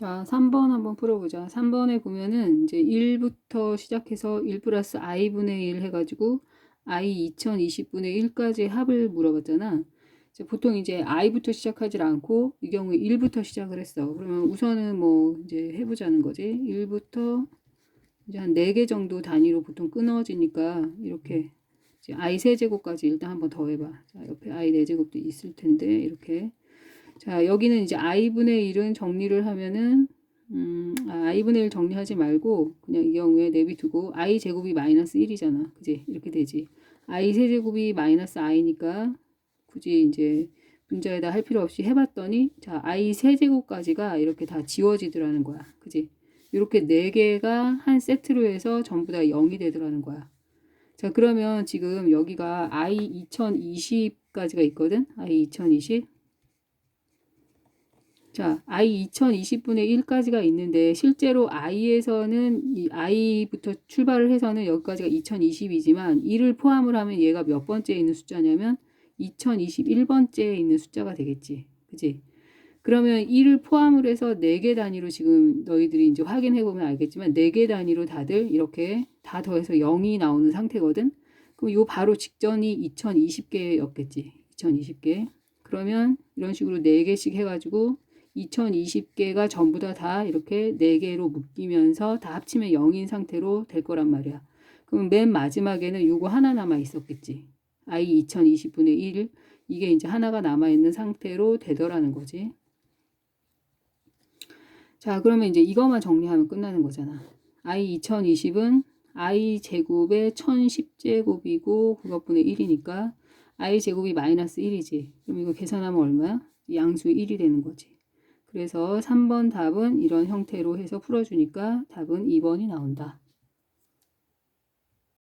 자, 3번 한번 풀어보자. 3번에 보면은 이제 1부터 시작해서 1 플러스 i분의 1 해가지고 i 2020분의 1까지 합을 물어봤잖아. 이제 보통 이제 i부터 시작하지 않고 이 경우에 1부터 시작을 했어. 그러면 우선은 뭐 이제 해보자는 거지. 1부터 이제 한 4개 정도 단위로 보통 끊어지니까 이렇게 이제 i 세제곱까지 일단 한번 더 해봐. 자, 옆에 i 4제곱도 있을 텐데 이렇게 자, 여기는 이제 i분의 1은 정리를 하면은, 음, 아, i분의 1 정리하지 말고, 그냥 이 경우에 내비두고, i 제곱이 마이너스 1이잖아. 그지? 이렇게 되지. i 세제곱이 마이너스 i니까, 굳이 이제 문자에다 할 필요 없이 해봤더니, 자, i 세제곱까지가 이렇게 다 지워지더라는 거야. 그지? 이렇게 네 개가 한 세트로 해서 전부 다 0이 되더라는 거야. 자, 그러면 지금 여기가 i 2020까지가 있거든? i 2020. 자, i 2020분의 1까지가 있는데 실제로 i에서는 이 i부터 출발을 해서는 여기까지가 2020이지만 1을 포함을 하면 얘가 몇 번째에 있는 숫자냐면 2021번째에 있는 숫자가 되겠지. 그지? 그러면 1을 포함을 해서 4개 단위로 지금 너희들이 이제 확인해 보면 알겠지만 4개 단위로 다들 이렇게 다 더해서 0이 나오는 상태거든. 그럼 요 바로 직전이 2020개였겠지. 2020개. 그러면 이런 식으로 4개씩 해가지고 2020개가 전부 다 다 이렇게 4개로 묶이면서 다 합치면 0인 상태로 될 거란 말이야. 그럼 맨 마지막에는 요거 하나 남아 있었겠지. i 2020분의 1 이게 이제 하나가 남아 있는 상태로 되더라는 거지. 자, 그러면 이제 이것만 정리하면 끝나는 거잖아. i 2020은 i 제곱의 1010제곱이고 그것분의 1이니까 i 제곱이 마이너스 1이지. 그럼 이거 계산하면 얼마야? 양수 1이 되는 거지. 그래서 3번 답은 이런 형태로 해서 풀어주니까 답은 2번이 나온다.